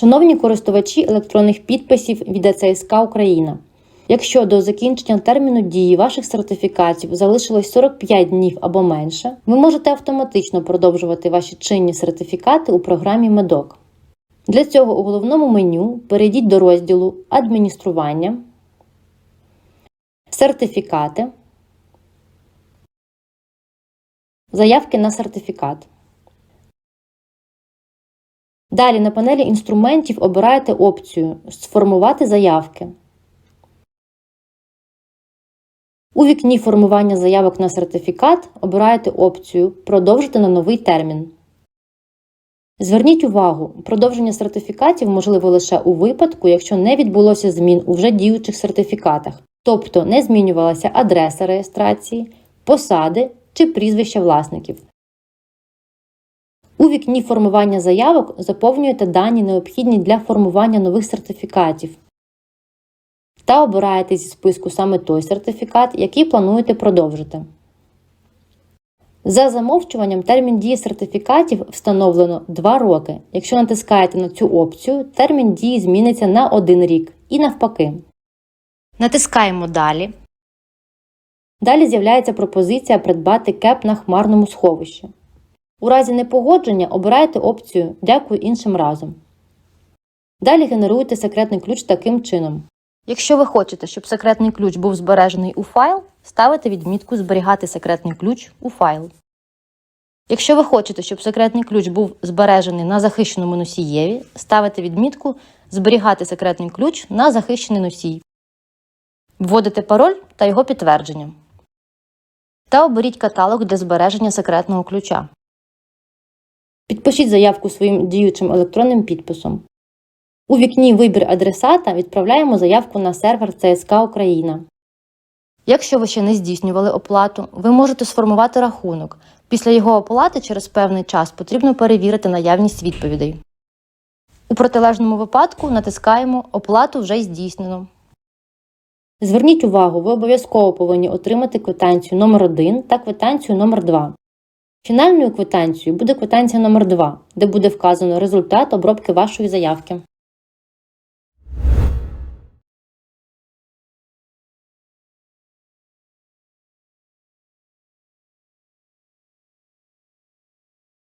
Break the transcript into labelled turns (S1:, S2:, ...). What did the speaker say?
S1: Шановні користувачі електронних підписів від АЦСК Україна. Якщо до закінчення терміну дії ваших сертифікатів залишилось 45 днів або менше, ви можете автоматично продовжувати ваші чинні сертифікати у програмі Медок. Для цього у головному меню перейдіть до розділу Адміністрування, Сертифікати, Заявки на сертифікат. Далі на панелі інструментів обираєте опцію Сформувати заявки. У вікні формування заявок на сертифікат обираєте опцію Продовжити на новий термін. Зверніть увагу, продовження сертифікатів можливо лише у випадку, якщо не відбулося змін у вже діючих сертифікатах, тобто не змінювалася адреса реєстрації, посади чи прізвища власників. У вікні формування заявок заповнюєте дані, необхідні для формування нових сертифікатів та обираєте зі списку саме той сертифікат, який плануєте продовжити. За замовчуванням термін дії сертифікатів встановлено 2 роки. Якщо натискаєте на цю опцію, термін дії зміниться на 1 рік і навпаки. Натискаємо Далі. Далі з'являється пропозиція придбати кеп на хмарному сховищі. У разі непогодження обирайте опцію Дякую іншим разом. Далі генеруйте секретний ключ таким чином. Якщо ви хочете, щоб секретний ключ був збережений у файл, ставите відмітку Зберігати секретний ключ у файл. Якщо ви хочете, щоб секретний ключ був збережений на захищеному носієві, ставите відмітку Зберігати секретний ключ на захищений носій. Вводите пароль та його підтвердження. Та оберіть каталог для збереження секретного ключа. Підпишіть заявку своїм діючим електронним підписом. У вікні Вибір адресата відправляємо заявку на сервер ЦСК Україна. Якщо ви ще не здійснювали оплату, ви можете сформувати рахунок. Після його оплати через певний час потрібно перевірити наявність відповідей. У протилежному випадку натискаємо Оплату вже здійснено. Зверніть увагу, ви обов'язково повинні отримати квитанцію номер 1 та квитанцію номер 2 Фінальною квитанцією буде квитанція номер 2 де буде вказано результат обробки вашої заявки.